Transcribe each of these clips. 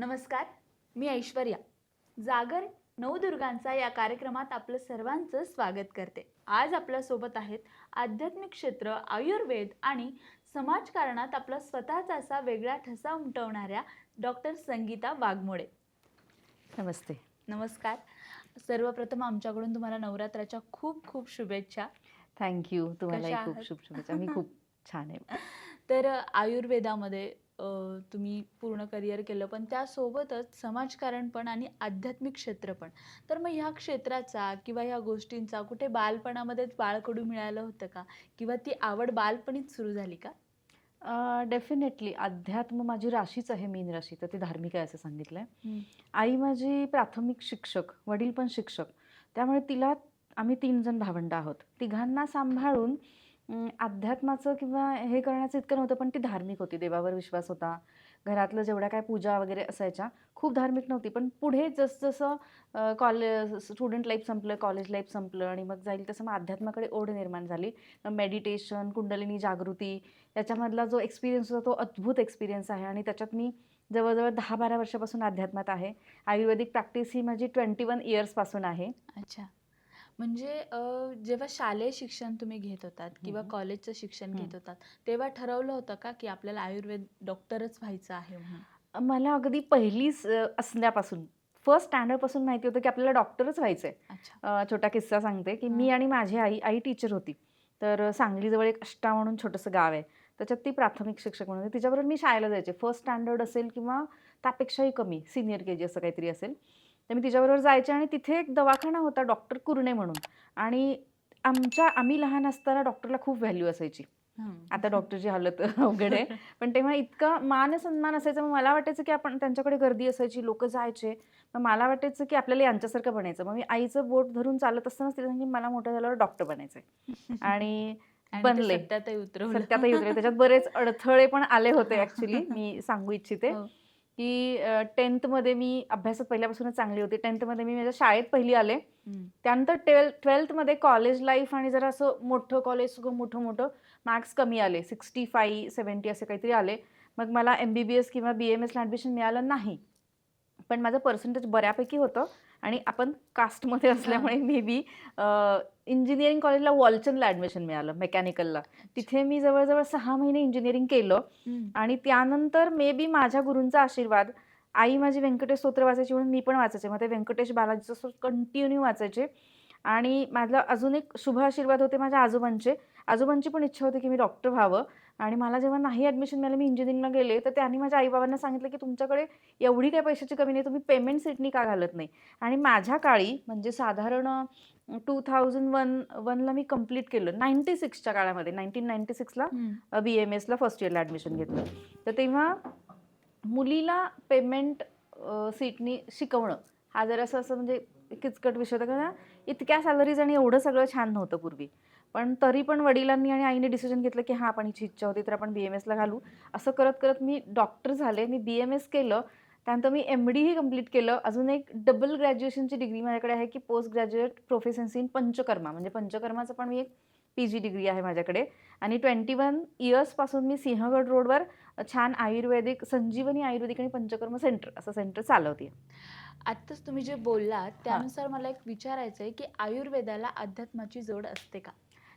नमस्कार मी ऐश्वर्या. जागर नवदुर्गांचा या कार्यक्रमात आपलं सर्वांचं स्वागत करते. आज आपल्यासोबत आहेत आध्यात्मिक क्षेत्र आयुर्वेद आणि समाजकारणात आपला स्वतःचा असा वेगळा ठसा उमटवणाऱ्या डॉक्टर संगीता वाघमोडे. नमस्ते. नमस्कार. सर्वप्रथम आमच्याकडून तुम्हाला नवरात्राच्या खूप खूप शुभेच्छा. थँक्यू तुम्हालाही कशा खूप शुभेच्छा. मी खूप छान आहे. तर आयुर्वेदामध्ये तुम्ही पूर्ण करिअर केलं पण त्यासोबतच समाजकारण पण आणि आध्यात्मिक क्षेत्र पण. तर मग ह्या क्षेत्राचा किंवा ह्या गोष्टींचा कुठे बालपणामध्येच बाळकडू मिळालं होतं का? किंवा ती आवड बालपणीच सुरू झाली का? डेफिनेटली अध्यात्म माझी राशीच आहे मीन राशी तर ती धार्मिक आहे असं सांगितलंय. हम्म. आई माझी प्राथमिक शिक्षक वडील पण शिक्षक. त्यामुळे तिला आम्ही तीन जण भावंड आहोत. तिघांना सांभाळून अं, अध्यात्माचं किंवा हे करण्याचं इतकं नव्हतं पण ती धार्मिक होती. देवावर विश्वास होता. घरातलं जेवढ्या काय पूजा वगैरे असायच्या खूप धार्मिक नव्हती. पण पुढे जसजसं कॉलेज स्टुडंट लाईफ संपलं कॉलेज लाईफ संपलं आणि मग जाईल तसं मग अध्यात्माकडे ओढ निर्माण झाली. मेडिटेशन कुंडलिनी जागृती याच्यामधला जो एक्सपिरियन्स होता तो अद्भुत एक्सपिरियन्स आहे आणि त्याच्यात मी जवळजवळ दहा बारा वर्षापासून अध्यात्मात आहे. आयुर्वेदिक प्रॅक्टिस ही माझी ट्वेंटी वन इयर्सपासून आहे. अच्छा. म्हणजे अ, जेव्हा शालेय शिक्षण तुम्ही घेत होतात किंवा हम्म. कॉलेजचं शिक्षण हम्म. घेत होतात तेव्हा ठरवलं होतं का की आपल्याला आयुर्वेद डॉक्टरच व्हायचं आहे म्हणून मला अगदी पहिलीच अ, असण्यापासून फर्स्ट स्टँडर्डपासून माहिती होतं की आपल्याला डॉक्टरच व्हायचं आहे अच्छा छोटा किस्सा सांगते की मी हां. आणि माझी आई आई टीचर होती तर सांगलीजवळ एक अष्टा म्हणून छोटंसं गाव आहे त्याच्यात ती प्राथमिक शिक्षक म्हणून होती. तिच्याबरोबर मी शाळेला जायचे फर्स्ट स्टँडर्ड असेल किंवा त्यापेक्षाही कमी सिनियर के जी असं काहीतरी असेल तर मी तिच्याबरोबर जायचे आणि तिथे एक दवाखाना होता डॉक्टर कुरणे म्हणून. आणि आमच्या आम्ही लहान असताना डॉक्टरला खूप व्हॅल्यू असायची. आता डॉक्टरची हालत अवघड आहे. पण तेव्हा इतका मान सन्मान असायचा. मग मला वाटायचं की आपण त्यांच्याकडे गर्दी असायची लोक जायचे. मग मला वाटायचं की आपल्याला यांच्यासारखं बनायचं. मग मी आईचं बोट धरून चालत असतानाच तिला सांगितलं मला मोठं झाल्यावर डॉक्टर बनायचंय. आणि बनले. सत्यातही उतरवलं. त्याच्यात बरेच अडथळे पण आले होते ऍक्च्युली मी सांगू इच्छिते. हो. की टेन्थमध्ये मी अभ्यासात पहिल्यापासूनच चांगली होती. टेन्थमध्ये मी माझ्या शाळेत पहिली आले. त्यानंतर ट्वेल्थ ट्वेल्थमध्ये कॉलेज लाईफ आणि जरा असं मोठं कॉलेज सगळं मोठं मोठं मार्क्स कमी आले. सिक्स्टी फाई सेवन्टी असे काहीतरी आले. मग मला एम बी बी एस किंवा बी एम एसला ॲडमिशन मिळालं नाही. पण माझं पर्सेंटेज बऱ्यापैकी होतं आणि आपण कास्टमध्ये असल्यामुळे मे बी इंजिनिअरिंग कॉलेजला वॉलचनला ॲडमिशन मिळालं मेकॅनिकलला तिथे मी जवळजवळ सहा महिने इंजिनिअरिंग केलं. आणि त्यानंतर मे बी माझ्या गुरूंचा आशीर्वाद आई माझी व्यंकटेश स्तोत्र वाचायची म्हणून मी पण वाचायचे. मग ते व्यंकटेश बालाजीचं कंटिन्यू वाचायचे. आणि माझा अजून एक शुभ आशीर्वाद होते माझ्या आजोबांचे. आजोबांची पण इच्छा होती की मी डॉक्टर व्हावं. आणि मला जेव्हा नाही ॲडमिशन मिळालं मी इंजिनिअरिंगला गेले तर त्यांनी माझ्या आईबाबांना सांगितलं की तुमच्याकडे एवढी काही पैशाची कमी नाही तुम्ही पेमेंट सीटनी का घालत नाही? आणि माझ्या काळी म्हणजे साधारण टू थाउजंड वन वनला मी कंप्लीट केलं. नाईन्टी सिक्सच्या काळामध्ये नाईन्टीन नाईन्टी सिक्सला. बी एम एसला फर्स्ट इयरला ॲडमिशन घेतलं. तर तेव्हा मुलीला पेमेंट सीटनी शिकवणं हा जरासा असं म्हणजे किचकट विषय होता. कारण इतक्या सॅलरीज आणि एवढं सगळं छान नव्हतं पूर्वी. पण तरी पण वडिलांनी आणि आईने डिसिजन घेतलं की हां आपण हिची इच्छा होती तर आपण बी एम एसला घालू. असं करत करत मी डॉक्टर झाले. मी बी एम एस केलं. त्यानंतर मी एम डीही कंप्लीट केलं. अजून एक डबल ग्रॅज्युएशनची डिग्री माझ्याकडे आहे की post graduate proficiency in panchakarma. म्हणजे पंचकर्माचं पण मी एक पी जी डिग्री आहे माझ्याकडे. आणि ट्वेंटी वन इयर्सपासून मी सिंहगड रोडवर छान आयुर्वेदिक संजीवनी आयुर्वेदिक आणि पंचकर्म सेंटर असं सेंटर चालवते आत्ताच तुम्ही जे बोललात त्यानुसार मला एक विचारायचं आहे की आयुर्वेदाला अध्यात्माची जोड असते का?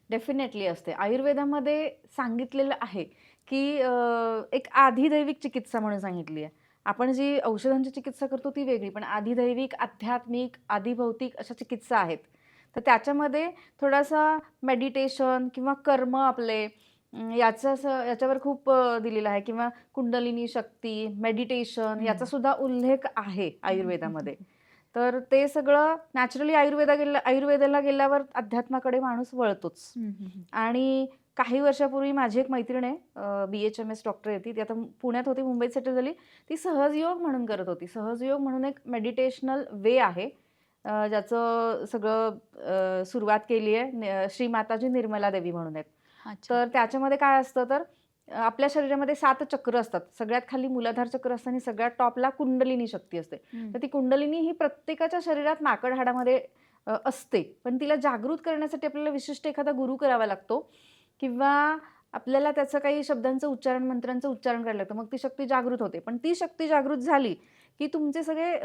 डेफिनेटली असते. आयुर्वेदामध्ये सांगितलेलं आहे की अं, एक आधिदैविक चिकित्सा म्हणून सांगितली आहे. आपण जी औषधांची चिकित्सा करतो ती वेगळी पण आधिदैविक आध्यात्मिक आधिभौतिक अशा चिकित्सा आहेत. तर त्याच्यामध्ये थोडासा मेडिटेशन किंवा कर्म आपले याचं असं याच्यावर खूप दिलेलं आहे. किंवा कुंडलिनी शक्ती मेडिटेशन. याचा सुद्धा उल्लेख आहे आयुर्वेदामध्ये. तर ते सगळं नॅचरली आयुर्वेदा गेल्या आयुर्वेदाला गेल्यावर अध्यात्माकडे माणूस वळतोच. आणि काही वर्षापूर्वी माझी एक मैत्रीण आहे B H M S doctor आहे ती आता पुण्यात होती मुंबईत सेटल झाली. ती सहजयोग म्हणून करत होती. सहजयोग म्हणून एक मेडिटेशनल वे आहे. ज्याचं सगळं सुरुवात केली आहे न- श्री माताजी निर्मला देवी म्हणून आहेत तर त्याच्यामध्ये काय असतं तर आपल्या शरीरामध्ये सात चक्र असतात. सगळ्यात खाली मूलाधार चक्र असतं आणि सगळ्यात टॉपला कुंडलिनी शक्ती असते. तर ती कुंडलिनी ही प्रत्येकाच्या शरीरात माकड हाडामध्ये असते. पण तिला जागृत करण्यासाठी आपल्याला विशिष्ट एखादा गुरु करावा लागतो किंवा आपल्याला त्याचं काही शब्दांचं उच्चारण मंत्रांचं उच्चारण करायला लागतं. मग ती शक्ती जागृत होते. पण ती शक्ती जागृत झाली की तुमचे सगळे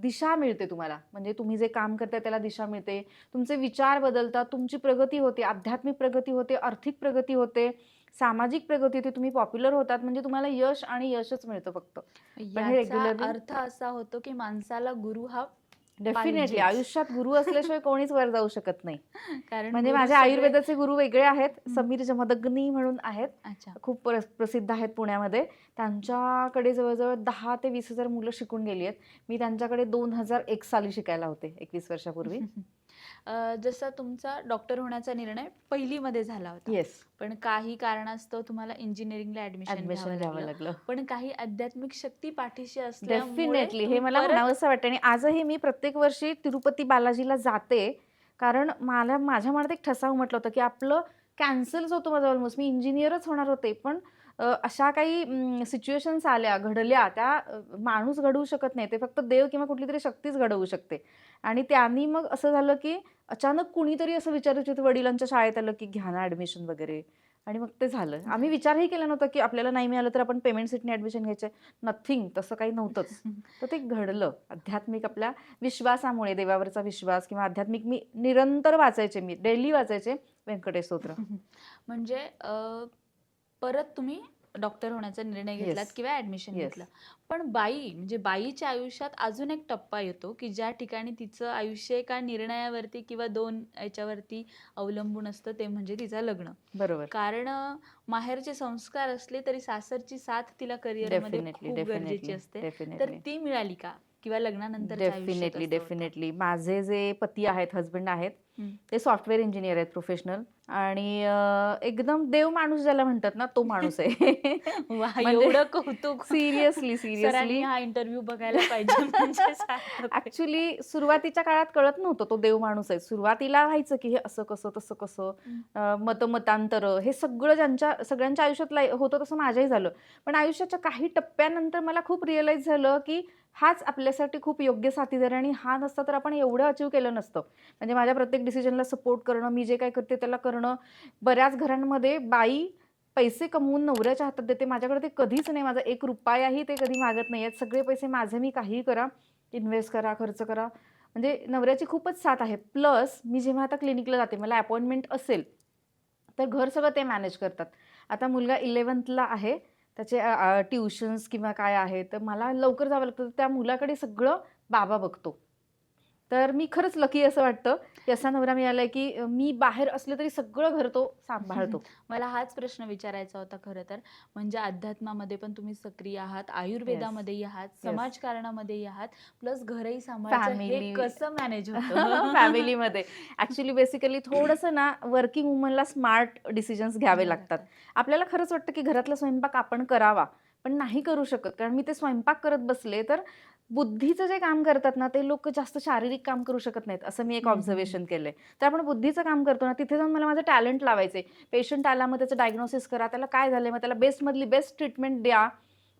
दिशा मिळते तुम्हाला. म्हणजे तुम्ही जे काम करताय त्याला दिशा मिळते. तुमचे विचार बदलतात. तुमची प्रगती होते. आध्यात्मिक प्रगती होते. आर्थिक प्रगती होते. सामाजिक प्रगती होते. तुम्ही पॉप्युलर होतात. म्हणजे तुम्हाला यश आणि यशच मिळतं फक्त. अर्थ असा होतो की माणसाला गुरु हा डेफिनेटली. आयुष्यात गुरु असल्याशिवाय कोणीच वर जाऊ शकत नाही. कारण म्हणजे माझे आयुर्वेदाचे गुरु वेगळे आहेत. समीर जमदग्नी म्हणून आहेत. अच्छा. खूप प्र- प्रसिद्ध आहेत पुण्यामध्ये. त्यांच्याकडे जवळजवळ दहा ते वीस हजार मुलं शिकून गेली आहेत. मी त्यांच्याकडे दोन हजार एक साली शिकायला होते एकवीस वर्षापूर्वी. जसा तुमचा डॉक्टर होण्याचा निर्णय पहिलीमध्ये झाला होता. येस पण काही कारणास्तव तुम्हाला इंजिनिअरिंगला ऍडमिशन घ्यावं लागलं. पण काही आध्यात्मिक शक्ती पाठीशी असल्यामुळे डेफिनेटली हे मला म्हणावं असं वाटतं. आणि आजही मी प्रत्येक वर्षी तिरुपती बालाजीला जाते. कारण मला माझ्या मनात एक ठसा उमटला होता की आपलं कॅन्सलच होतं माझं ऑलमोस्ट मी इंजिनियरच होणार होते. पण अशा काही सिच्युएशन्स आल्या घडल्या त्या माणूस घडवू शकत नाही. ते फक्त देव किंवा कुठली तरी शक्तीच घडवू शकते. आणि त्यांनी मग असं झालं की अचानक कुणीतरी असं विचारत होते वडिलांच्या शाळेत आलं की घ्या ना ॲडमिशन वगैरे. आणि मग ते झालं. आम्ही विचारही केला नव्हता की आपल्याला नाही मिळालं तर आपण पेमेंट सीटने ॲडमिशन घ्यायचं नथिंग तसं काही नव्हतंच. तर ते घडलं. आध्यात्मिक आपल्या विश्वासामुळे देवावरचा विश्वास किंवा आध्यात्मिक मी निरंतर वाचायचे मी. डेली वाचायचे व्यंकटेश स्तोत्र. म्हणजे परत तुम्ही डॉक्टर होण्याचा निर्णय घेतलात Yes. किंवा ऍडमिशन Yes. घेतलं. पण बाई म्हणजे बाईच्या आयुष्यात अजून एक टप्पा येतो की ज्या ठिकाणी तिचं आयुष्य एका निर्णयावरती किंवा दोन याच्यावरती अवलंबून असतं ते म्हणजे तिचं लग्न. बरोबर. कारण अं, माहेरचे संस्कार असले तरी सासरची साथ तिला करिअरमध्ये डेफिनेटली खूप गरजेची डेफिनेटली असते. तर डेफिनेटली ती मिळाली का? किंवा लग्नानंतर डेफिनेटली डेफिनेटली माझे जे पती आहेत हस्बंड आहेत. ते सॉफ्टवेअर इंजिनियर आहेत प्रोफेशनल आणि एकदम देव माणूस ज्याला म्हणतात ना तो माणूस आहे. म्हणजे एवढं कौतुक. सिरियसली सिरियसली हा इंटरव्ह्यू बघायला पाहिजे म्हणजे. ऍक्च्युली सुरुवातीच्या काळात कळत नव्हतं तो देव माणूस आहे. सुरुवातीला व्हायचं की हे असं कसं तसं कसं मतमतांतर हे सगळं ज्यांच्या सगळ्यांच्या आयुष्यात होतं तसं माझ्याही झालं. पण आयुष्याच्या काही टप्प्यानंतर मला खूप रिअलाईज झालं की हाच आपल्यासाठी खूप योग्य साथीदार आणि हा नसता तर आपण एवढं अचीव केलं नसतं. म्हणजे माझ्या प्रत्येक डिसिजनला सपोर्ट करणं मी जे काय करते त्याला करणं बऱ्याच घरांमध्ये बाई पैसे कमवून नवऱ्याच्या हातात देते. माझ्याकडे ते कधीच नाही. माझा एक रुपयाही ते कधी मागत नाही. आहेत सगळे पैसे माझे मी काहीही करा इन्व्हेस्ट करा खर्च करा. म्हणजे नवऱ्याची खूपच साथ आहे. प्लस मी जेव्हा आता क्लिनिकला जाते मला अपॉइंटमेंट असेल तर घर सगळं ते मॅनेज करतात. आता मुलगा इलेवन्थला आहे. त्याचे ट्युशन्स किंवा काय आहे तर मला लवकर जावं लागतं. तर त्या मुलाकडे सगळं बाबा बघतो. तर मी खरंच लकी असं वाटतं. की असा नवरा मिळालाय की मी बाहेर असले तरी सगळं घर तो सांभाळतो. मला हाच प्रश्न विचारायचा होता खरं तर. म्हणजे अध्यात्मामध्ये पण तुम्ही सक्रिय आहात आयुर्वेदामध्येही आहात समाजकारणामध्येही आहात प्लस घरही सांभाळायचं हे. कसं मॅनेज होतं? फॅमिलीमध्ये ऍक्च्युली बेसिकली थोडंसं ना वर्किंग वुमनला स्मार्ट डिसिजन्स घ्यावे लागतात. आपल्याला खरंच वाटतं की घरातला स्वयंपाक आपण करावा पण नाही करू शकत. कारण मी ते स्वयंपाक करत बसले तर बुद्धीचं जे काम करतात ना ते लोक जास्त शारीरिक काम करू शकत नाहीत असं मी एक. ऑब्झर्वेशन केलंय. तर आपण बुद्धीचं काम करतो ना तिथे जाऊन मला माझं टॅलेंट लावायचे पेशंट आला मग त्याचं डायग्नोसिस करा त्याला काय झालंय मग त्याला बेस्टमधली बेस्ट ट्रीटमेंट द्या.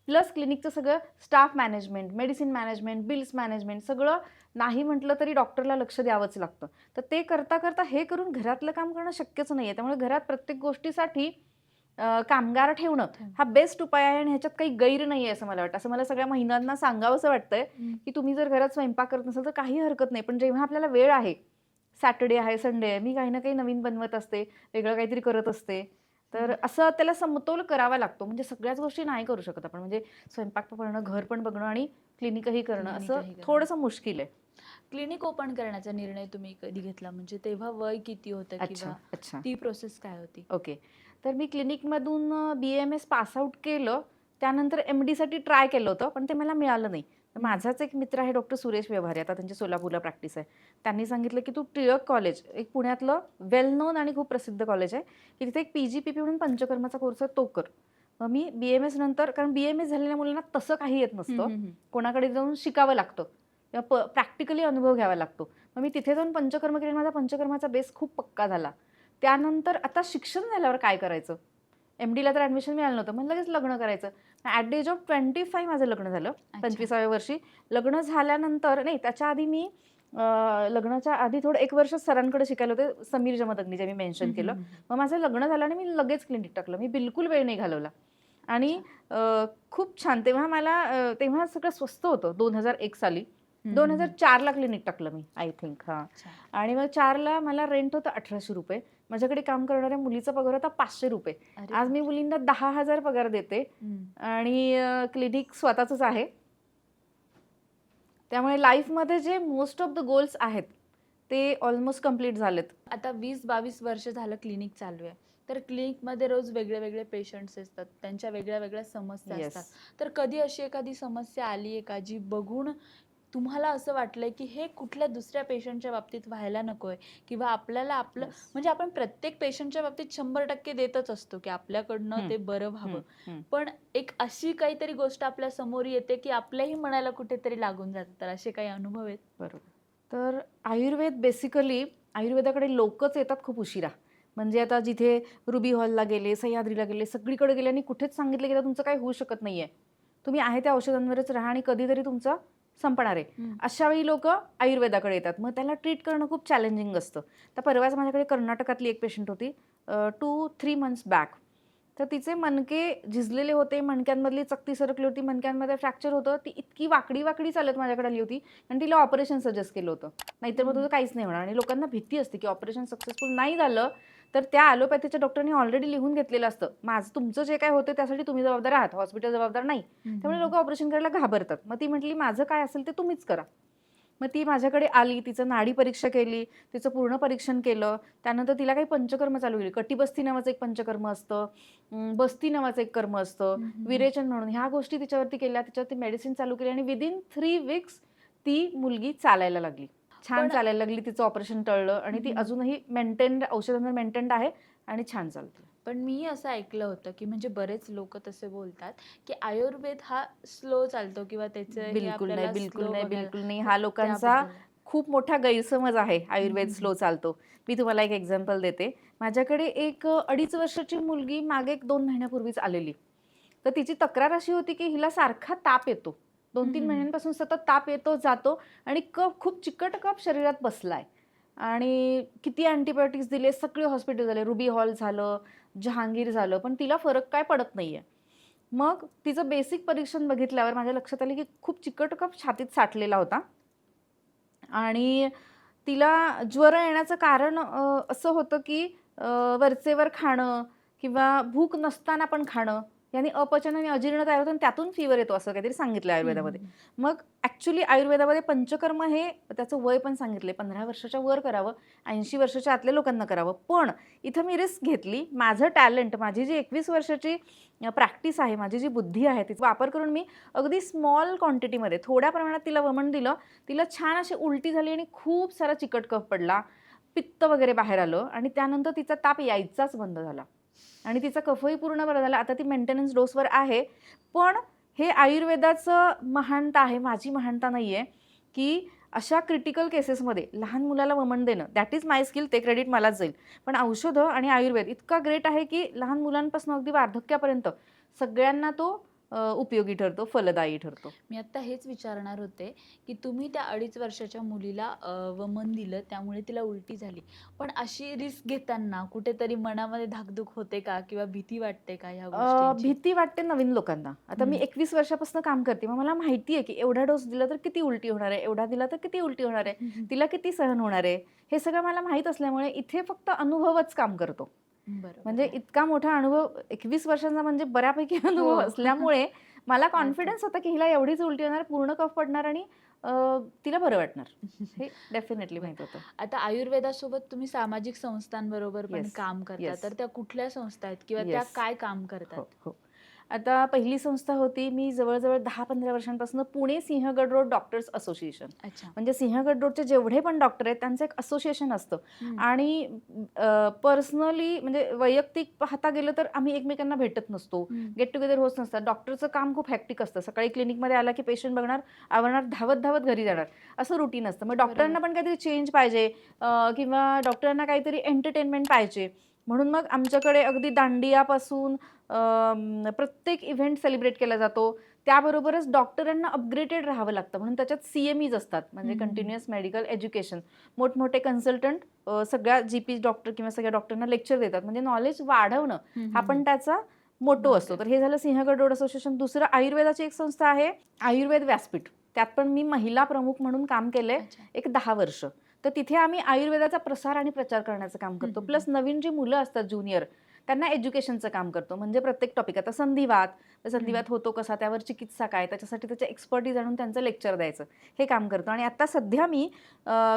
प्लस क्लिनिकचं सगळं staff management medicine management bills management सगळं नाही म्हटलं तरी डॉक्टरला लक्ष द्यावंच लागतं. तर ते करता करता हे करून घरातलं काम करणं शक्यच नाही आहे त्यामुळे घरात प्रत्येक गोष्टीसाठी कामगार ठेवणं हा. बेस्ट उपाय आहे आणि ह्याच्यात काही गैर नाही आहे असं मला वाटतं. असं मला सगळ्या महिलांना सांगावं असं वाटतंय. की तुम्ही जर घरात स्वयंपाक करत नसाल तर काही हरकत नाही. पण जेव्हा आपल्याला वेळ आहे सॅटर्डे आहे संडे आहे मी काही ना काही नवीन बनवत असते वेगळं काहीतरी करत असते. तर असं त्याला समतोल करावा लागतो. म्हणजे सगळ्याच गोष्टी नाही करू शकत आपण. म्हणजे स्वयंपाक करणं घर पण बघणं आणि क्लिनिकही करणं असं. थोडंसं मुश्किल आहे. क्लिनिक ओपन करण्याचा निर्णय तुम्ही कधी घेतला? म्हणजे तेव्हा वय किती होतं किंवा अच्छा. ती प्रोसेस काय होती? ओके. तर मी क्लिनिकमधून B M S pass out केलं. त्यानंतर एम डीसाठी ट्राय केलं होतं पण ते मला मिळालं नाही. तर माझाच एक मित्र आहे डॉक्टर सुरेश व्यवहारे आता त्यांची सोलापूरला प्रॅक्टिस आहे. त्यांनी सांगितलं की तू टिळक कॉलेज एक पुण्यातलं वेल नोन आणि खूप प्रसिद्ध कॉलेज आहे की तिथे एक पी जी पी पी म्हणून पंचकर्माचा कोर्स आहे तो कर. मग मी बी एम एस नंतर कारण बी एम एस झालेल्या मुलांना तसं काही येत नसतं. कोणाकडे जाऊन शिकावं लागतं. किंवा प्रॅक्टिकली अनुभव घ्यावा लागतो. मग मी तिथे जाऊन पंचकर्म केले माझा पंचकर्माचा बेस खूप पक्का झाला. त्यानंतर आता शिक्षण झाल्यावर काय करायचं? एम डीला तर ऍडमिशन मिळालं नव्हतं मग लगेच लग्न करायचं. At the age of twenty five माझं लग्न झालं. पंचवीसाव्या वर्षी. लग्न झाल्यानंतर नाही त्याच्या आधी मी लग्नाच्या आधी थोडं एक वर्ष सरांकडे शिकायला होते समीर जमदग्नी जे मी मेन्शन केलं. मग माझं लग्न झालं आणि मी लगेच क्लिनिक टाकलं. मी बिलकुल वेळ नाही घालवला. आणि खूप छान तेव्हा मला तेव्हा सगळं स्वस्त होतं दोन हजार एक साली. दोन हजार चारला क्लिनिक टाकलं मी आय थिंक हां. आणि मग चारला मला रेंट होतं अठराशे रुपये. माझ्याकडे काम करणाऱ्या मुलीचा पगार होता पाचशे रुपये. आज मी मुलींना दहा हजार पगार देते. आणि क्लिनिक स्वतःच आहे. त्यामुळे लाईफमध्ये जे मोस्ट ऑफ द गोल्स आहेत ते ऑलमोस्ट कंप्लीट झालेत. आता वीस बावीस वर्ष झालं क्लिनिक चालू आहे. तर क्लिनिकमध्ये रोज वेगळे वेगळे पेशंट्स असतात. त्यांच्या वेगळ्या वेगळ्या समस्या असतात. तर कधी अशी एखादी समस्या आली आहे का जी बघून तुम्हाला असं वाटलंय की हे कुठल्या दुसऱ्या पेशंटच्या बाबतीत व्हायला नकोय? किंवा आपल्याला आपलं म्हणजे आपण प्रत्येक पेशंटच्या बाबतीत शंभर टक्के देतच असतो की आपल्याकडनं. ते बरं व्हावं. पण एक अशी काहीतरी गोष्ट आपल्यासमोर येते की आपल्याही मनाला कुठेतरी लागून जातं. तर असे काही अनुभव आहेत? बरोबर. तर आयुर्वेद बेसिकली आयुर्वेदाकडे लोकच येतात खूप उशिरा. म्हणजे आता जिथे रुबी हॉलला गेले सह्याद्रीला गेले सगळीकडे गेले आणि कुठेच सांगितलं गेलं तुमचं काही होऊ शकत नाहीये. तुम्ही आहे त्या औषधांवरच राहा आणि कधीतरी तुमचं संपणार आहे. अशा वेळी लोक आयुर्वेदाकडे येतात. मग त्याला ट्रीट करणं खूप चॅलेंजिंग असतं. तर परवाच माझ्याकडे कर्नाटकातली एक पेशंट होती टू थ्री मंथ्स बॅक तर तिचे मणके झिजलेले होते मणक्यांमधली चकती सरकली होती मणक्यांमध्ये फ्रॅक्चर होतं. ती इतकी वाकडी वाकडी चालत माझ्याकडे आली होती आणि तिला ऑपरेशन सजेस्ट केलं होतं. नाहीतर मग तुझं काहीच नाही होणार. आणि लोकांना भीती असते की ऑपरेशन सक्सेसफुल नाही झालं तर त्या ॲलोपॅथीच्या डॉक्टरनी ऑलरेडी लिहून घेतलेलं असतं. माझं तुमचं जे काय होतं त्यासाठी तुम्ही जबाबदार आहात. हॉस्पिटल जबाबदार नाही. त्यामुळे लोक ऑपरेशन करायला घाबरतात. मग ती म्हटली माझं काय असेल ते तुम्हीच करा. मग ती माझ्याकडे आली तिचं नाडी परीक्षा केली तिचं पूर्ण परीक्षण केलं. त्यानंतर तिला काही पंचकर्म चालू केली. कटिबस्ती नावाचं एक पंचकर्म असतं. बस्ती नावाचं एक कर्म असतं. विरेचन म्हणून. ह्या गोष्टी तिच्यावरती केल्या. तिच्यावरती मेडिसिन चालू केली आणि विदिन थ्री वीक्स ती मुलगी चालायला लागली. छान चालायला लागली तिचं ऑपरेशन टळलं आणि ती. अजूनही मेंटेन्ड औषधांवर मेंटेन्ड आहे आणि छान चालते पण मी असं ऐकलं होतं की म्हणजे बरेच लोक तसे बोलतात की आयुर्वेद हा स्लो चालतो किंवा त्याचं हे बिलकुल नाही बिलकुल नाही बिलकुल नाही हा लोकांचा. खूप मोठा गैरसमज आहे आयुर्वेद. स्लो चालतो मी तुम्हाला एक एक्झाम्पल देते माझ्याकडे एक अडीच वर्षाची मुलगी मागे एक दोन महिन्यापूर्वीच आलेली तर तिची तक्रार अशी होती की हिला सारखा ताप येतो दोन तीन. महिन्यांपासून सतत ताप येतो जातो आणि कफ खूप चिकट कफ शरीरात बसलाय. आणि किती अँटीबायोटिक्स दिले सगळे हॉस्पिटल झाले रुबी हॉल झालं जहांगीर झालं पण तिला फरक काय पडत नाहीये. मग तिचं बेसिक परीक्षण बघितल्यावर माझ्या लक्षात आलं की खूप चिकट कफ छातीत साठलेला होता. आणि तिला ज्वर येण्याचं कारण असं होतं की वरचेवर खाणं किंवा भूक नसताना पण खाणं याने अपचन आणि अजीर्ण तयार होतं आणि त्यातून फिवर येतो असं काहीतरी सांगितलं आयुर्वेदामध्ये. मग ॲक्च्युली आयुर्वेदामध्ये पंचकर्म हे त्याचं वय पण सांगितले पंधरा वर्षाच्या वर करावं ऐंशी वर्षाच्या आतल्या लोकांना करावं. पण इथं मी रिस्क घेतली. माझं टॅलेंट माझी जी एकवीस वर्षाची प्रॅक्टिस आहे माझी जी बुद्धी आहे तिचा वापर करून मी अगदी स्मॉल क्वांटिटीमध्ये थोड्या प्रमाणात तिला वमन दिलं. तिला छान अशी उलटी झाली आणि खूप सारा चिकट कफ पडला. पित्त वगैरे बाहेर आलं आणि त्यानंतर तिचा ताप यायचाच बंद झाला. आणि तिचा कफही पूर्ण बरा झाला. आता ती मेंटेनन्स डोसवर आहे. पण हे आयुर्वेदाचं महानता आहे माझी महानता नाही आहे की अशा क्रिटिकल केसेसमध्ये लहान मुलाला वमन देणं दॅट इज माय स्किल ते क्रेडिट मलाच जाईल. पण औषधं आणि आयुर्वेद इतका ग्रेट आहे की लहान मुलांपासून अगदी वार्धक्यापर्यंत सगळ्यांना तो उपयोगी ठरतो फलदायी ठरतो. मी आता हेच विचारणार होते की तुम्ही त्या अडीच वर्षाच्या मुलीला वमन दिलं त्यामुळे तिला उलटी झाली. पण अशी रिस्क घेताना कुठेतरी मनामध्ये धाकधूक होते का? किंवा भीती वाटते का ह्या गोष्टींची? भीती वाटते नवीन लोकांना. आता मी. एकवीस वर्षापासून काम करते मग मला माहिती आहे की एवढा डोस दिला तर किती उलटी होणार आहे एवढा दिला तर किती उलटी होणार आहे. तिला किती सहन होणार आहे हे सगळं मला माहीत असल्यामुळे इथे फक्त अनुभवच काम करतो. म्हणजे. इतका मोठा अनुभव एकवीस वर्षांचा म्हणजे बऱ्यापैकी अनुभव हो. असल्यामुळे मला कॉन्फिडन्स होता की हिला एवढीच उलटी होणार पूर्ण कफ पडणार आणि तिला बरं वाटणार हे डेफिनेटली माहीत होतं आता आयुर्वेदासोबत तुम्ही सामाजिक संस्थांबरोबर पण Yes. काम करता Yes. तर त्या कुठल्या संस्था आहेत किंवा त्या. काय काम करतात हो हो आता पहिली संस्था होती मी जवळजवळ दहा पंधरा वर्षांपासून Pune Sinhagad road doctors association. अच्छा. म्हणजे सिंहगड रोडचे जेवढे पण डॉक्टर आहेत त्यांचं एक असोसिएशन असतं. आणि पर्सनली म्हणजे वैयक्तिक पाहता गेलं तर आम्ही एकमेकांना भेटत नसतो. गेट टुगेदर होत नसतात. डॉक्टरचं काम खूप हॅक्टिक असतं. सकाळी क्लिनिकमध्ये आला की पेशंट बघणार आवरणार धावत धावत घरी जाणार. असं रुटीन असतं. मग डॉक्टरांना पण काहीतरी चेंज पाहिजे किंवा डॉक्टरांना काहीतरी एंटरटेनमेंट पाहिजे. म्हणून मग आमच्याकडे अगदी दांडियापासून प्रत्येक इव्हेंट सेलिब्रेट केला जातो. त्याबरोबरच डॉक्टरांना अपग्रेडेड राहावं लागतं. म्हणून त्याच्यात सी एम ईज असतात. म्हणजे. कंटिन्युअस मेडिकल एज्युकेशन मोठमोठे कन्सल्टंट सगळ्या जी पी डॉक्टर किंवा सगळ्या डॉक्टरांना लेक्चर देतात. म्हणजे नॉलेज वाढवणं. हा पण त्याचा मोटो असतो. तर हे झालं सिंहगड रोड असोसिएशन. दुसरं आयुर्वेदाची एक संस्था आहे आयुर्वेद व्यासपीठ. त्यात पण मी महिला प्रमुख म्हणून काम केलंय. एक दहा वर्ष. तर तिथे आम्ही आयुर्वेदाचा प्रसार आणि प्रचार करण्याचं काम करतो. प्लस नवीन जी मुलं असतात ज्युनियर त्यांना एज्युकेशनचं काम करतो. म्हणजे प्रत्येक टॉपिक आता संधिवात तर संधिवात होतो कसा त्यावर चिकित्सा काय त्याच्यासाठी त्याचे एक्सपर्टीज आणून त्यांचं लेक्चर द्यायचं. हे काम करतो. आणि आता सध्या मी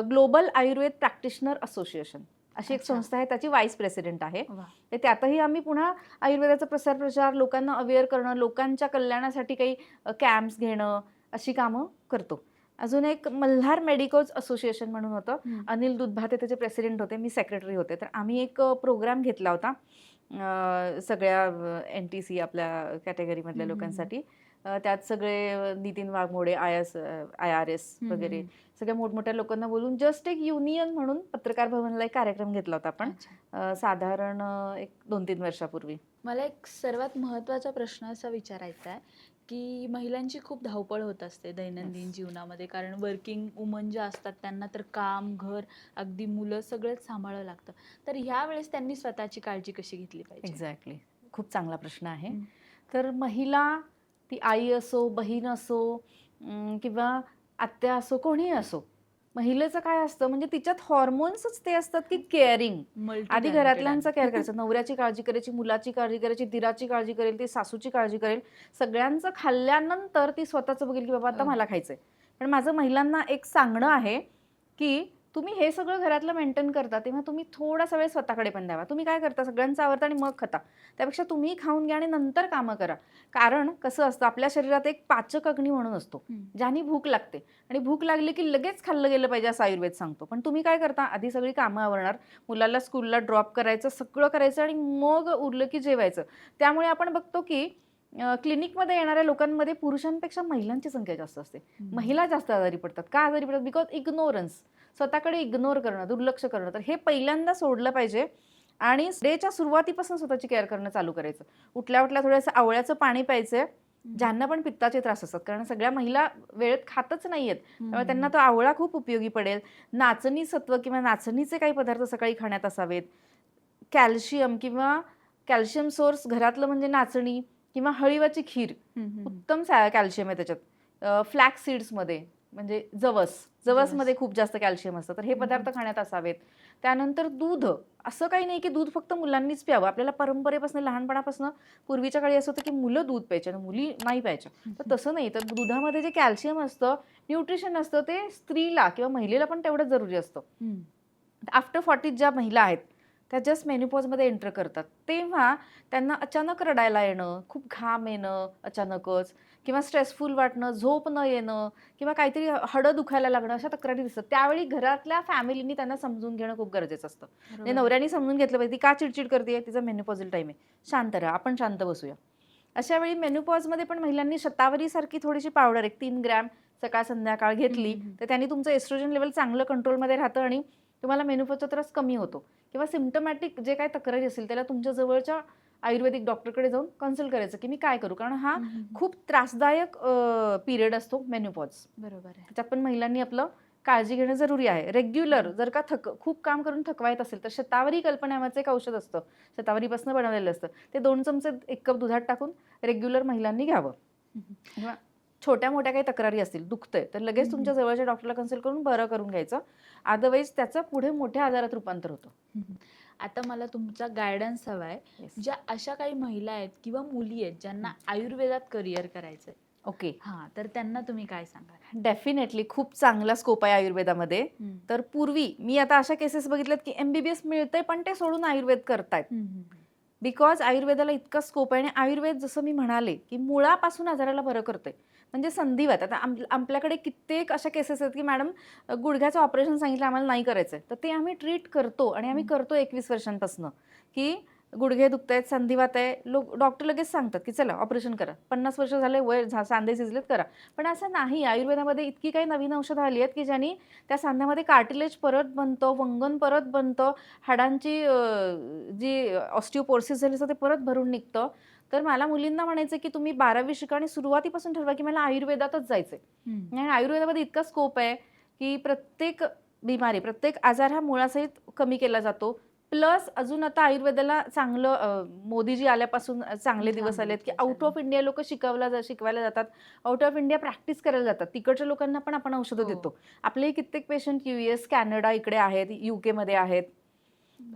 ग्लोबल आयुर्वेद प्रॅक्टिशनर असोसिएशन अशी एक. संस्था आहे. त्याची व्हाईस प्रेसिडेंट आहे. तर त्यातही आम्ही पुन्हा आयुर्वेदाचा प्रसार प्रचार लोकांना अवेअर करणं लोकांच्या कल्याणासाठी काही कॅम्प्स घेणं अशी कामं करतो. अजून एक मल्हार मेडिकोज असोसिएशन म्हणून होतं. अनिल दुधभाते त्याचे प्रेसिडेंट होते मी सेक्रेटरी होते. तर आम्ही एक प्रोग्राम घेतला होता सगळ्या एन टी सी आपल्या कॅटेगरीमधल्या लोकांसाठी. त्यात सगळे Nitin Waghmode I S I R S वगैरे. सगळ्या मोठमोठ्या लोकांना बोलून जस्ट एक युनियन म्हणून पत्रकार भवनला एक कार्यक्रम घेतला होता आपण. साधारण एक दोन तीन वर्षापूर्वी. मला एक सर्वात महत्त्वाचा प्रश्न असा विचारायचा आहे की महिलांची खूप धावपळ होत असते दैनंदिन जीवनामध्ये. कारण वर्किंग वुमन ज्या असतात त्यांना तर काम घर अगदी मुलं सगळंच सांभाळावं लागतं. तर ह्या वेळेस त्यांनी स्वतःची काळजी कशी घेतली पाहिजे? एक्झॅक्टली खूप चांगला प्रश्न आहे. तर महिला ती आई असो बहीण असो किंवा आत्या असो कोणीही असो महिलेचं काय असतं म्हणजे तिच्यात हॉर्मोन्सच ते असतात की केअरिंग आधी घरातल्यांचं. केअर करायचं नवऱ्याची काळजी करायची मुलाची काळजी करायची दिराची काळजी करेल ती सासूची काळजी करेल सगळ्यांचं खाल्ल्यानंतर ती स्वतःचं बघेल की बाबा आता. मला खायचंय पण माझं महिलांना एक सांगणं आहे की तुम्ही हे सगळं घरातलं मेंटेन करता तेव्हा तुम्ही थोडासा वेळ स्वतःकडे पण द्यावा. तुम्ही काय करता सगळ्यांचं आवडतं आणि मग खाता. त्यापेक्षा तुम्ही खाऊन घ्या आणि नंतर कामं करा. कारण कसं असतं आपल्या शरीरात एक पाचक अग्नी म्हणून असतो. ज्यानी भूक लागते. आणि भूक लागली की लगेच खाल्लं गेलं पाहिजे असं आयुर्वेद सांगतो. पण तुम्ही काय करता आधी सगळी कामं आवरणार मुलाला स्कूलला ड्रॉप करायचं सगळं करायचं आणि मग उरलं की जेवायचं. त्यामुळे आपण बघतो की क्लिनिकमध्ये येणाऱ्या लोकांमध्ये पुरुषांपेक्षा महिलांची संख्या जास्त असते. महिला जास्त आजारी पडतात. का आजारी पडतात? बिकॉज इग्नोरन्स स्वतःकडे इग्नोर करणं दुर्लक्ष करणं. तर हे पहिल्यांदा सोडलं पाहिजे आणि डेच्या सुरुवातीपासून स्वतःची केअर करणं चालू करायचं. उठल्या उठल्या थोडंसं आवळ्याचं पाणी प्यायचं. ज्यांना पण पित्ताचे त्रास असतात कारण सगळ्या महिला वेळेत खातच नाहीयेत. त्यामुळे. त्यांना तो आवळा खूप उपयोगी पडेल. नाचणी सत्व किंवा नाचणीचे काही पदार्थ सकाळी खाण्यात असावेत. कॅल्शियम किंवा कॅल्शियम सोर्स घरातलं म्हणजे नाचणी किंवा हळीवाची खीर. उत्तम कॅल्शियम आहे त्याच्यात. फ्लॅक सीड्समध्ये म्हणजे जवस जवसमध्ये खूप जास्त कॅल्शियम असतं. तर हे. पदार्थ खाण्यात असावेत. त्यानंतर दूध. असं काही नाही की दूध फक्त मुलांनीच प्यावं. आपल्याला परंपरेपासून लहानपणापासून पूर्वीच्या काळी असं होतं की मुलं दूध प्यायचे आणि मुली नाही प्यायच्या. तर तसं नाही. तर दुधामध्ये जे कॅल्शियम असतं न्यूट्रिशन असतं ते स्त्रीला किंवा महिलेला पण तेवढंच जरुरी असतं. आफ्टर फॉर्टी ज्या महिला आहेत त्या जस्ट मेन्युपॉजमध्ये एंटर करतात. तेव्हा त्यांना अचानक रडायला येणं खूप घाम येणं अचानकच. किंवा स्ट्रेसफुल वाटणं झोप न येणं किंवा काहीतरी हडं दुखायला लागणं अशा तक्रारी दिसतात. त्यावेळी घरातल्या फॅमिलीनी त्यांना समजून घेणं खूप गरजेचं असतं. आणि नवऱ्याने समजून घेतलं पाहिजे ती का चिडचिड करते तिचा मेन्युपॉझल टाईम आहे. शांत राहा आपण शांत बसूया. अशा वेळी मेन्युपॉजमध्ये पण महिलांनी शतावरीसारखी थोडीशी पावडर एक तीन ग्रॅम सकाळ संध्याकाळ घेतली. तर त्यांनी तुमचं एस्ट्रोजन लेवल चांगलं कंट्रोलमध्ये राहतं आणि तुम्हाला मेन्युपॉजचा त्रास कमी होतो. किंवा सिम्टमॅटिक जे काही तक्रारी असेल त्याला तुमच्या जवळच्या आयुर्वेदिक डॉक्टरकडे जाऊन कन्सल्ट करायचं की मी काय करू? कारण हा. खूप त्रासदायक पिरियड असतो मेन्युपॉज बरोबर आहे. त्याच्यात पण महिलांनी आपलं काळजी घेणं जरुरी आहे. रेग्युलर जर का थक खूप काम करून थकवायत असेल तर शतावरी कल्पना नावाचं एक औषध असतं. शतावरीपासून बनवलेलं असतं. ते दोन चमचे एक कप दुधात टाकून रेग्युलर महिलांनी घ्यावं. किंवा छोट्या मोठ्या काही तक्रारी असतील दुखतंय तर लगेच. तुमच्या जवळच्या डॉक्टरला कन्सल्ट करून बरं करून घ्यायचं. अदरवाईज त्याचं पुढे मोठ्या आजारात रूपांतर होतं. आता मला तुमचा गायडन्स हवा आहे ज्या अशा काही महिला आहेत किंवा मुली आहेत ज्यांना आयुर्वेदात करिअर करायचंय. ओके हा तर त्यांना तुम्ही काय सांगाल? डेफिनेटली खूप चांगला स्कोप आहे आयुर्वेदामध्ये. हम्म. तर पूर्वी मी आता अशा केसेस बघितल्यात की एमबीबीएस मिळतंय पण ते सोडून आयुर्वेद करतायत. हम्म, हम्म. बिकॉज आयुर्वेदाला इतका स्कोप आहे आणि आयुर्वेद जसं मी म्हणाले की मुळापासून आजाराला बरं करते म्हणजे संधिवात आता आम आपल्याकडे कित्येक अशा केसेस आहेत की मॅडम गुडघ्याचं ऑपरेशन सांगितलं आम्हाला नाही करायचं तर ते आम्ही ट्रीट करतो आणि आम्ही. करतो एकवीस वर्षांपासून की गुडघे दुखत आहेत संधिवात आहे लोक डॉक्टर लगेच सांगतात की चला ऑपरेशन करा. पन्नास वर्ष झाले वय झा- सांधे शिजलेत करा. पण असं नाही. आयुर्वेदामध्ये इतकी काही नवीन औषधं आली आहेत की ज्यांनी त्या सांध्यामध्ये कार्टिलेज परत बनतं वंगण परत बनतं हाडांची जी ऑस्टिओपोर्सिस झाली असतं ते परत भरून निघतं. तर मला मुलींना म्हणायचं की तुम्ही बारावी शिका आणि सुरुवातीपासून ठरवा की मला आयुर्वेदातच जायचंय. आणि आयुर्वेदामध्ये इतका स्कोप आहे की प्रत्येक बिमारी प्रत्येक आजार हा मुळासहित कमी केला जातो. प्लस अजून आता आयुर्वेदाला चांगलं मोदीजी आल्यापासून चांगले दिवस आलेत की आउट ऑफ इंडिया लोक शिकवला जा शिकवायला जातात. आउट ऑफ इंडिया प्रॅक्टिस करायला जातात. तिकडच्या लोकांना पण आपण औषधं हो. देतो. आपले कित्येक पेशंट यू एस कॅनडा इकडे आहेत युके मध्ये आहेत.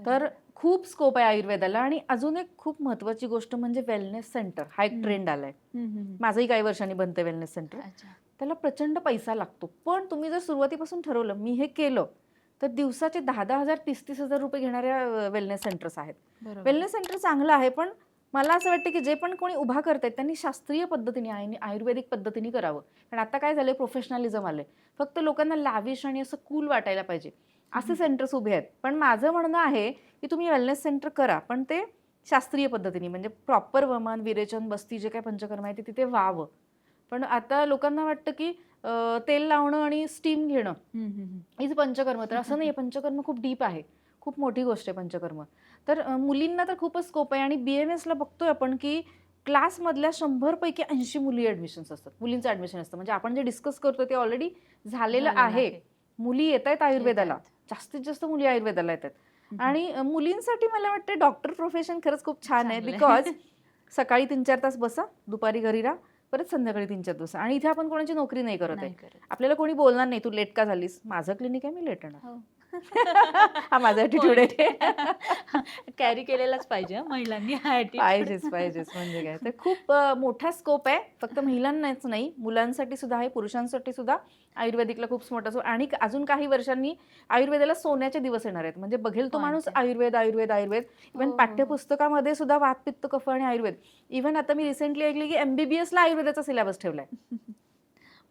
तर खूप स्कोप आहे आयुर्वेदाला आणि अजून एक खूप महत्वाची गोष्ट म्हणजे वेलनेस सेंटर हा एक. ट्रेंड आलाय. माझंही काही वर्षांनी बनतं वेलनेस सेंटर त्याला प्रचंड पैसा लागतो. पण तुम्ही जर सुरुवातीपासून ठरवलं मी हे केलं तर दिवसाचे दहा दहा हजार तीस तीस हजार रुपये घेणाऱ्या वेलनेस सेंटर्स आहेत. वेलनेस सेंटर चांगलं आहे पण मला असं वाटतं की जे पण कोणी उभा करतायत त्यांनी शास्त्रीय पद्धतीने आणि आयुर्वेदिक पद्धतीने करावं. कारण आता काय झालंय प्रोफेशनलिझम आलंय. फक्त लोकांना लाविश आणि असं कूल वाटायला पाहिजे. असे. सेंटर्स उभे आहेत. पण माझं म्हणणं आहे की तुम्ही वेलनेस सेंटर करा पण ते शास्त्रीय पद्धतीने म्हणजे प्रॉपर वमन विरेचन बस्ती जे काय पंचकर्म आहे ते तिथे व्हावं. पण आता लोकांना वाटतं की तेल लावणं आणि स्टीम घेणं. इज पंचकर्म. तर असं नाही पंचकर्म खूप डीप आहे. खूप मोठी गोष्ट आहे पंचकर्म. तर मुलींना तर खूपच स्कोप आहे आणि बी एम एसला बघतोय आपण की क्लासमधल्या शंभरपैकी ऐंशी मुली ॲडमिशन्स असतात. मुलींचं ॲडमिशन असतं. म्हणजे आपण जे डिस्कस करतो ते ऑलरेडी झालेलं आहे. मुली येत आहेत आयुर्वेदाला. जास्तीत जास्त मुली आयुर्वेदाला येतात. आणि मुलींसाठी मला वाटतं डॉक्टर प्रोफेशन खरंच खूप छान आहे. बिकॉज. सकाळी तीन चार तास बसा दुपारी घरी राहा परत संध्याकाळी तीन चार तास. आणि इथे आपण कोणाची नोकरी नाही करत आहे. आपल्याला कोणी बोलणार नाही तू लेट का झालीस? माझं क्लिनिक आहे मी लेट येणार. हो. हा माझा ॲटिट्यूड आहे. कॅरी केलेलाच पाहिजे हं, महिलांनी हा. पाहिजेच पाहिजेच म्हणजे काय. तर खूप मोठा स्कोप आहे. फक्त महिलांनाच नाही मुलांसाठी सुद्धा आहे पुरुषांसाठी सुद्धा. आयुर्वेदिकला खूप मोठा स्कोप आणि अजून काही वर्षांनी आयुर्वेदाला सोन्याचे दिवस येणार आहेत. म्हणजे बघेल तो माणूस कोणते? आयुर्वेद आयुर्वेद आयुर्वेद. हो, इव्हन हो, हो. पाठ्यपुस्तकामध्ये सुद्धा वातपित्त कफ आणि आयुर्वेद. इव्हन आता मी रिसेंटली ऐकली की एमबीबीएस ला आयुर्वेदाचा सिलेबस ठेवलाय.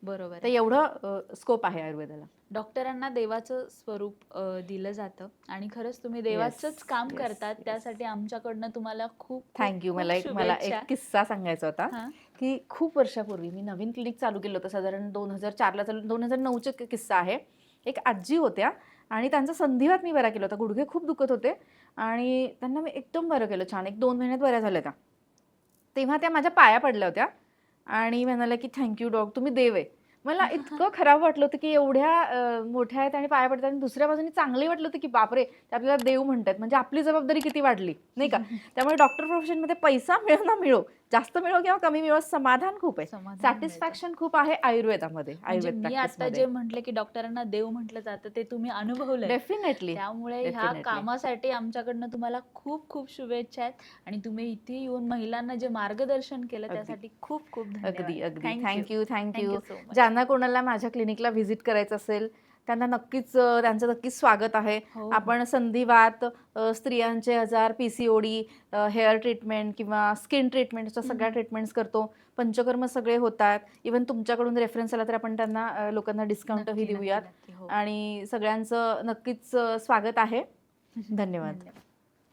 बरोबर तर एवढं स्कोप आहे आयुर्वेदाला. डॉक्टरांना देवाचं स्वरूप दिलं जातं आणि खरंच तुम्ही देवाचंच काम करतात. त्यासाठी आमच्याकडनं तुम्हाला खूप थँक्यू मला एक मला. एक किस्सा सांगायचा होता. की खूप वर्षापूर्वी मी नवीन क्लिनिक चालू केलं होतं. साधारण दोन हजार चारला चालू दोन हजार नऊचा किस्सा आहे. एक आजी होत्या आणि त्यांचा संधिवात मी बरा केला होता. गुडघे खूप दुखत होते आणि त्यांना मी एकदम बरं केलं. छान. एक दोन महिन्यात बऱ्या झाल्या त्या. तेव्हा त्या माझ्या पाया पडल्या होत्या. आणि म्हणाल्या की थँक्यू डॉग तुम्ही देव आहे. मला इतकं खराब वाटलं होतं की एवढ्या मोठ्या आहेत आणि पाया पडतात आणि दुसऱ्या बाजूने चांगलंही वाटलं होतं की बापरे ते आपल्याला देव म्हणतात. म्हणजे आपली जबाबदारी किती वाढली नाही का? त्यामुळे डॉक्टर प्रोफेशनमध्ये पैसा मिळो ना मिळो जास्त मिळो किंवा कमी मिळो समाधान खूप आहे. सॅटिस्फॅक्शन खूप आहे आयुर्वेदामध्ये म्हणजे आयुर्वेद मी आता जे म्हटले की डॉक्टरांना देव म्हटलं जातं ते तुम्ही अनुभवलंय. डेफिनेटली त्यामुळे ह्या. कामासाठी आमच्याकडनं तुम्हाला खूप खूप शुभेच्छा आहेत. आणि तुम्ही इथे येऊन महिलांना जे मार्गदर्शन केलं. त्यासाठी खूप खूप अगदी अगदी. Thank you thank you. ज्यांना कोणाला माझ्या क्लिनिकला व्हिजिट करायचं असेल त्यांना नक्कीच त्यांचं नक्कीच स्वागत आहे. हो, आपण संधिवात स्त्रियांचे आजार P C O D hair treatment किंवा स्किन ट्रीटमेंटच्या सगळ्या हम्म. ट्रीटमेंट्स करतो. पंचकर्म सगळे होतात इवन तुमच्याकडून रेफरन्स आला तर आपण त्यांना लोकांना डिस्काउंटही देऊयात. हो. आणि सगळ्यांचं नक्कीच स्वागत आहे. धन्यवाद.